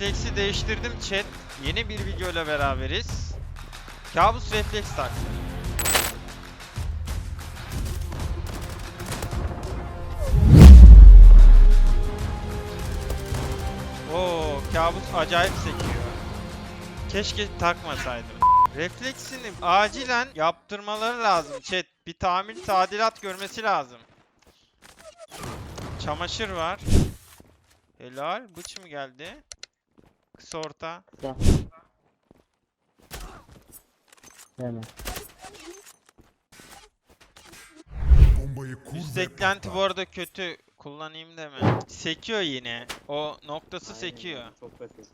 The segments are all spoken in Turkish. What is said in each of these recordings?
Refleksi değiştirdim chat. Yeni bir videoyla beraberiz. Kabus refleks tak. Oo, kabus acayip sekiyor. Keşke takmasaydım. Refleksini acilen yaptırmaları lazım chat. Bir tamir tadilat görmesi lazım. Çamaşır var. Helal. Bıç mı geldi? Kısa orta. Gel. Hemen. Bombayı kur Üst ve eklenti patlat. bu arada kötü. Kullanayım deme. Sekiyor yine. O noktası Aynen, sekiyor. Çok basit.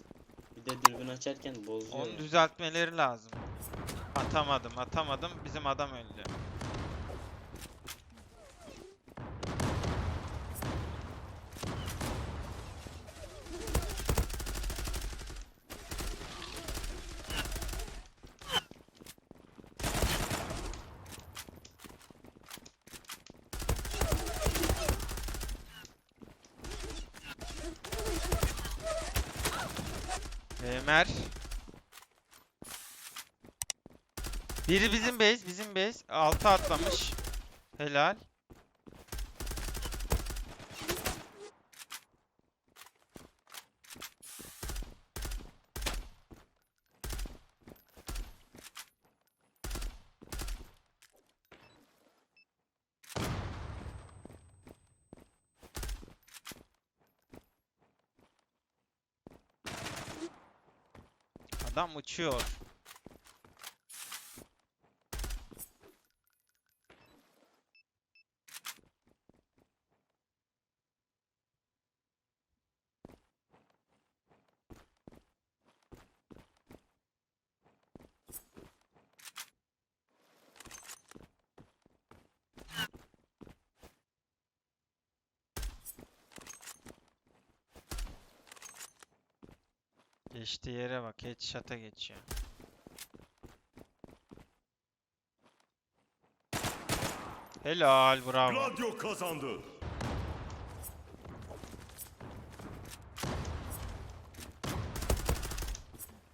Bir de dürbün açarken bozuyor. Onu düzeltmeleri lazım. Atamadım, atamadım. Bizim adam öldü. Ömer. Biri bizim base, bizim base. Altı atlamış. Helal. Adam uçuyor. Geçtiği yere bak. Headshot'a geçiyor. Helal, bravo. Gladio kazandı.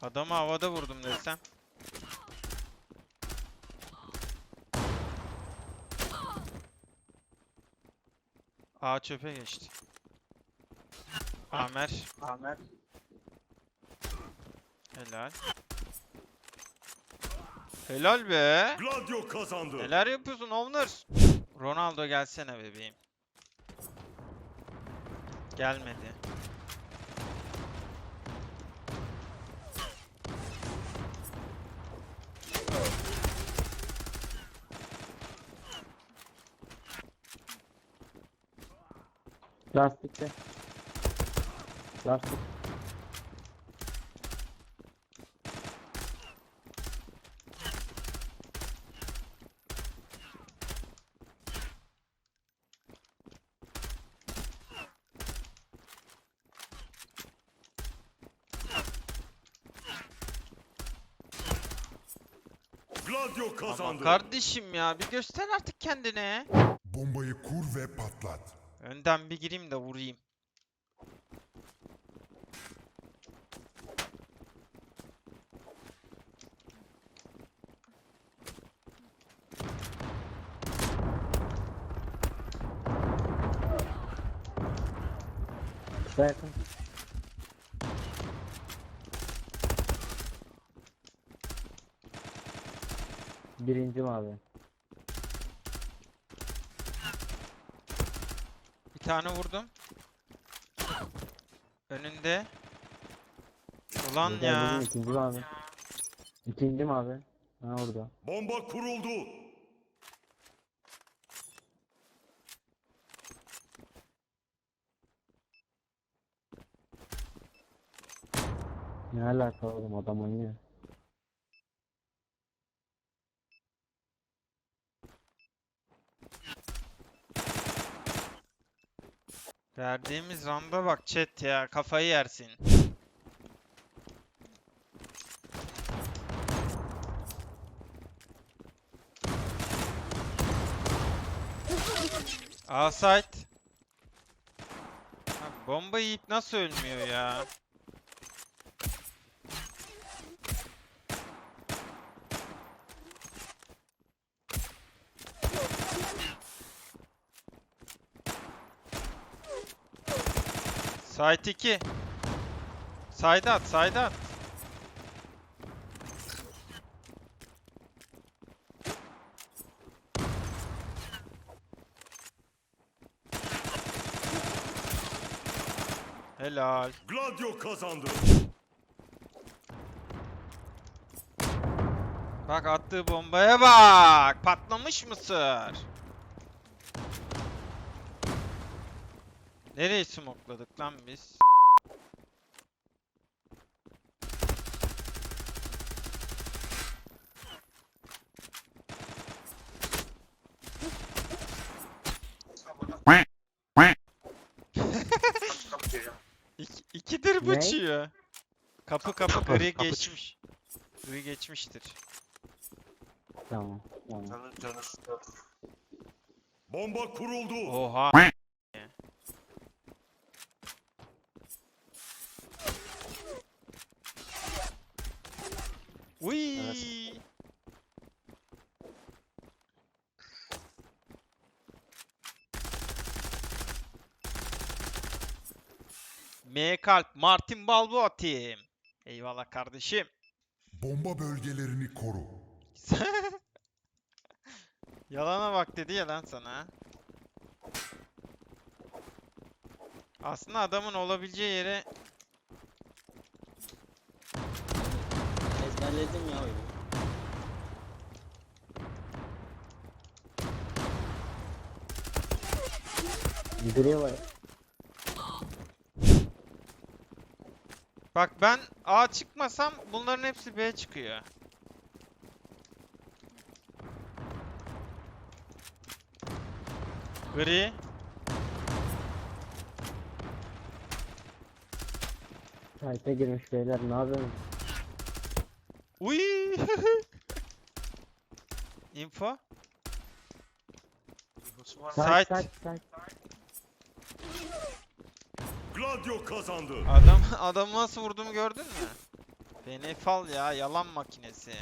Adamı havada vurdum desem. A çöpe geçti. Amer. Ahmet. Helal. Helal be. Gladio kazandı. Neler yapıyorsun Owner? Ronaldo gelsene bebeğim. Gelmedi. Lastikte. Lastik. Gladio Ama kazandı. kardeşim ya bir göster artık kendine. Bombayı kur ve patlat. Önden bir gireyim de vurayım. Yakın. Birinci mavi. Bir tane vurdum. Önünde. Ulan Burada ya. bizim ikinci mavi. İkinci mavi. Ha orada. Bomba kuruldu. Ne alaka oğlum adam oynuyor. Verdiğimiz randa bak chat ya kafayı yersin. A site. Bomba yiyip nasıl ölmüyor ya? Site 2. Side at, side at. Helal. Gladio kazandı. Bak attığı bombaya bak. Patlamış mısır? Nereyi smokladık lan biz? İki, ikidir Ne? bıçıyor. Kapı kapı Kapı, gri kapı. geçmiş. Gri geçmiştir. Tamam. Tamam. Canı canı sıkıyor. Bomba kuruldu. Oha. Uy. M kalp Martin Balboa team. Eyvallah kardeşim. Bomba bölgelerini koru. Yalana bak dedi ya lan sana. Aslında adamın olabileceği yere Ezberledim ya oyunu. Gri var. Bak ben A çıkmasam bunların hepsi B çıkıyor. Gri. Site'e girmiş beyler ne yapıyorsunuz? Uy. Info. Site. Site site Gladio kazandı. Adam adamı nasıl vurduğumu gördün mü? Beni fal ya yalan makinesi.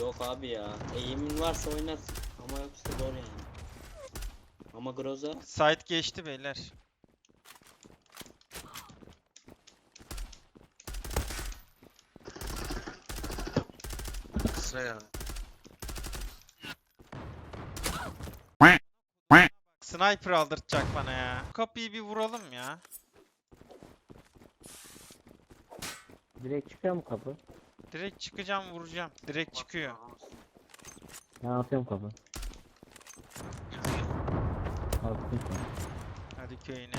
Yok abi ya. Eğimin varsa oynarsın. Ama yoksa zor yani. Ama Groza Site geçti beyler. Kısa ya. Sniper aldırtacak bana ya. Bu Kapıyı bir vuralım ya. Direkt çıkıyor mu kapı? Direkt çıkacağım vuracağım. Direkt çıkıyor. Ben atıyorum kapı. Attım kapı. Hadi köyüne.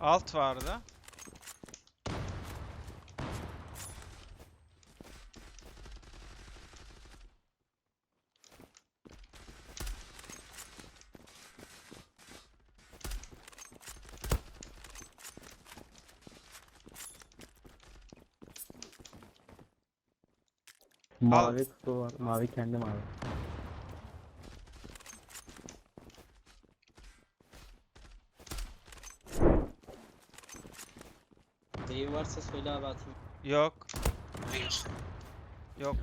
Alt vardı. Mavi kutu var. Mavi kendi mavi. Dave varsa söyle abi atayım. Yok. Yok.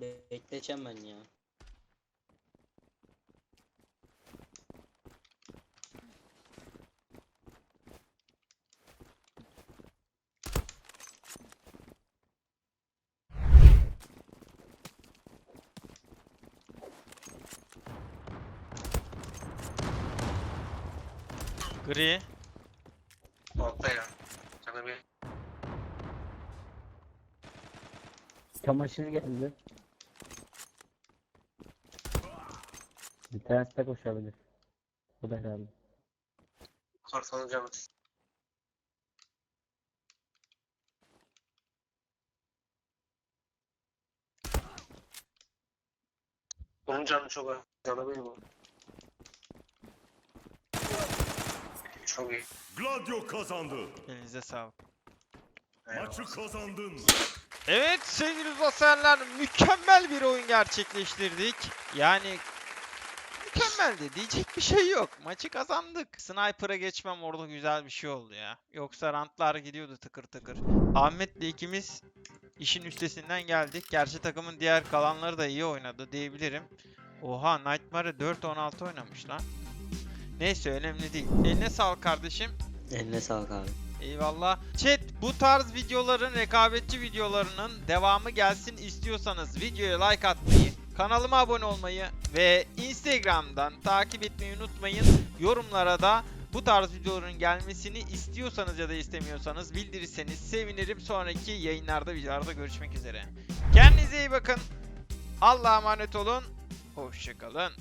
Be- Bekleyeceğim ben ya. Gri. Altta ya. Canı bir. Çamaşır geldi. Bir tanesi de koşabilir. Bu da herhalde. Kartalın canı. Bunun canı çok az. Canı bir bu. Çok iyi. Gladio kazandı. Elinize sağlık. Maçı kazandın. Evet sevgili dostlar mükemmel bir oyun gerçekleştirdik. Yani mükemmel mükemmeldi. Diyecek bir şey yok. Maçı kazandık. Sniper'a geçmem orada güzel bir şey oldu ya. Yoksa rantlar gidiyordu tıkır tıkır. Ahmet'le ikimiz işin üstesinden geldik. Gerçi takımın diğer kalanları da iyi oynadı diyebilirim. Oha Nightmare 4-16 oynamış lan. Neyse önemli değil. Eline sağlık kardeşim. Eline sağlık abi. Eyvallah. Chat bu tarz videoların rekabetçi videolarının devamı gelsin istiyorsanız videoya like atmayı, kanalıma abone olmayı ve Instagram'dan takip etmeyi unutmayın. Yorumlara da bu tarz videoların gelmesini istiyorsanız ya da istemiyorsanız bildirirseniz sevinirim. Sonraki yayınlarda videolarda görüşmek üzere. Kendinize iyi bakın. Allah'a emanet olun. Hoşçakalın.